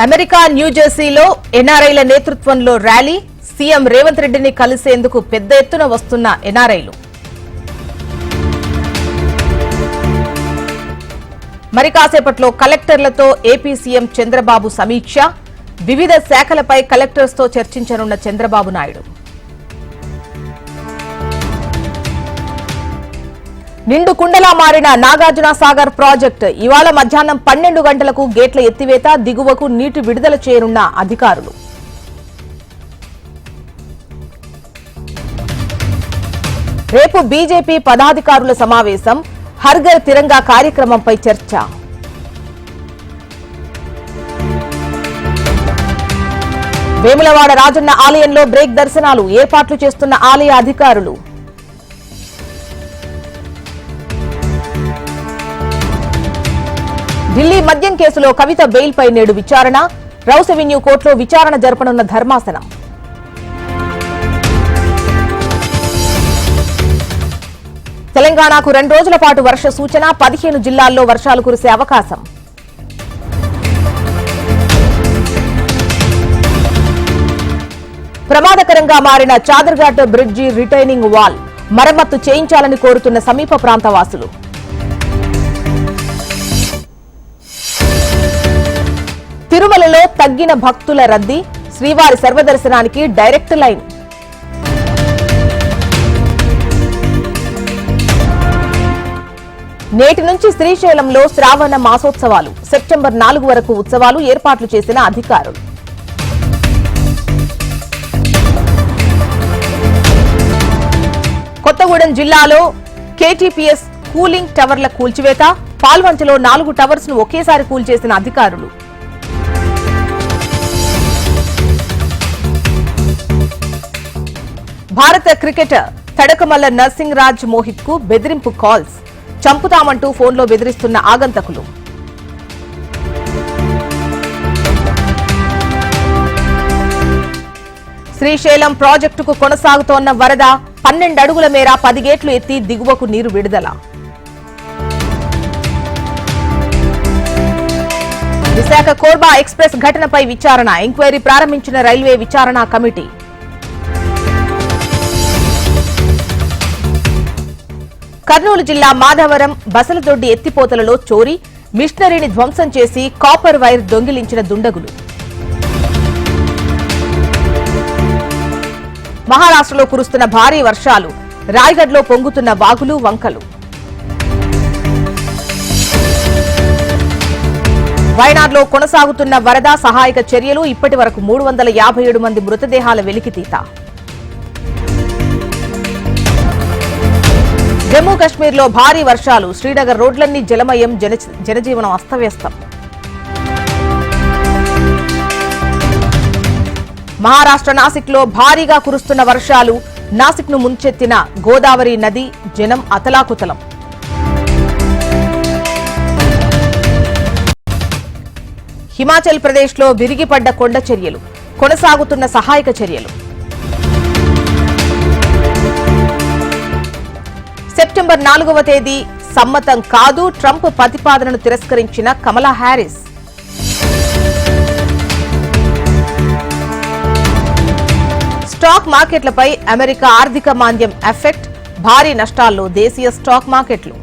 America న్యూజెర్సీలో ఎన్ఆర్ఐల నేతృత్వంలో rally. CM Revanth రెడ్డిని కలిసేందుకు పెద్ద ఎత్తున వస్తున్న ఎన్ఆర్ఐలు. మరి కాసేపట్లో కలెక్టర్లతో ఏపీ సీఎం చంద్రబాబు సమీక్ష. వివిధ శాఖలపై కలెక్టర్స్తో చర్చించనున్న చంద్రబాబు నాయుడు. నిండు కుండలా మారిన నాగార్జున సాగర్ ప్రాజెక్టు ఇవాళ మధ్యాహ్నం పన్నెండు గంటలకు గేట్ల ఎత్తివేత దిగువకు నీటి విడుదల చేయనున్న అధికారులు. రేపు బీజేపీ పదాధికారుల సమావేశం హర్ఘర్ తిరంగా కార్యక్రమంపై చర్చ. వేములవాడ రాజన్న ఆలయంలో బ్రేక్ దర్శనాలు ఏర్పాట్లు చేస్తున్న ఆలయ అధికారులు. ఢిల్లీ మద్యం కేసులో కవిత బెయిల్పై నేడు విచారణ. రౌస్ ఎవెన్యూ కోర్టులో విచారణ జరపనున్న ధర్మాసనం. తెలంగాణకు రెండు రోజుల పాటు వర్ష సూచన పదిహేను జిల్లాల్లో వర్షాలు కురిసే అవకాశం. ప్రమాదకరంగా మారిన చాదర్ఘాట్ బ్రిడ్జి రిటైనింగ్ వాల్ మరమ్మత్తు చేయించాలని కోరుతున్న సమీప ప్రాంత తగ్గిన భక్తుల రద్దీ శ్రీవారి సర్వదర్శనానికి డైరెక్ట్ లైన్. నేటి నుంచి శ్రీశైలంలో శ్రావణ మాసోత్సవాలు సెప్టెంబర్ నాలుగు వరకు ఉత్సవాలు ఏర్పాట్లు చేసిన అధికారులు. కొత్తగూడెం జిల్లాలో కేటీపీఎస్ కూలింగ్ టవర్ల కూల్చివేత పాల్వంచలో నాలుగు టవర్స్ను ఒకేసారి కూల్చేసిన అధికారులు. భారత క్రికెటర్ తడకమల్ల నర్సింగ్ రాజ్ మోహిత్కు బెదిరింపు కాల్స్. చంపుతామంటూ ఫోన్లో బెదిరిస్తున్న ఆగంతకులు. శ్రీశైలం ప్రాజెక్టుకు కొనసాగుతోన్న వరద పన్నెండు అడుగుల మేర పది గేట్లు ఎత్తి దిగువకు నీరు విడుదల. విశాఖ కోర్బా ఎక్స్ప్రెస్ ఘటనపై విచారణ. ఎంక్వైరీ ప్రారంభించిన రైల్వే విచారణ కమిటీ. కర్నూలు జిల్లా మాధవరం బసలదొడ్డి ఎత్తిపోతలలో చోరీ మిషనరీని ధ్వంసం చేసి కాపర్ వైర్ దొంగిలించిన దుండగులు. మహారాష్ట్రలో కురుస్తున్న భారీ వర్షాలు రాయ్గఢ్లో పొంగుతున్న వాగులు వంకలు. వయనాడ్లో కొనసాగుతున్న వరద సహాయక చర్యలు ఇప్పటి వరకు మూడు వందల యాభై ఏడు మంది మృతదేహాల వెలికితీత. జమ్మూ కశ్మీర్లో భారీ వర్షాలు. శ్రీనగర్ రోడ్లన్నీ జలమయం జన జనజీవనం అస్తవ్యస్తం. మహారాష్ట్ర నాసిక్లో భారీగా కురుస్తున్న వర్షాలు. నాసిక్ను ముంచెత్తిన గోదావరి నది జనం అతలాకుతలం. హిమాచల్ ప్రదేశ్లో విరిగిపడ్డ కొండ చర్యలు. కొనసాగుతున్న సహాయక చర్యలు. సెప్టెంబర్ నాలుగవ తేదీ సమ్మతం కాదు. ట్రంప్ ప్రతిపాదనను తిరస్కరించిన కమలా హ్యారిస్ స్టాక్ మార్కెట్లపై అమెరికా ఆర్థిక మాంద్యం ఎఫెక్ట్. భారీ నష్టాల్లో దేశీయ స్టాక్ మార్కెట్లు.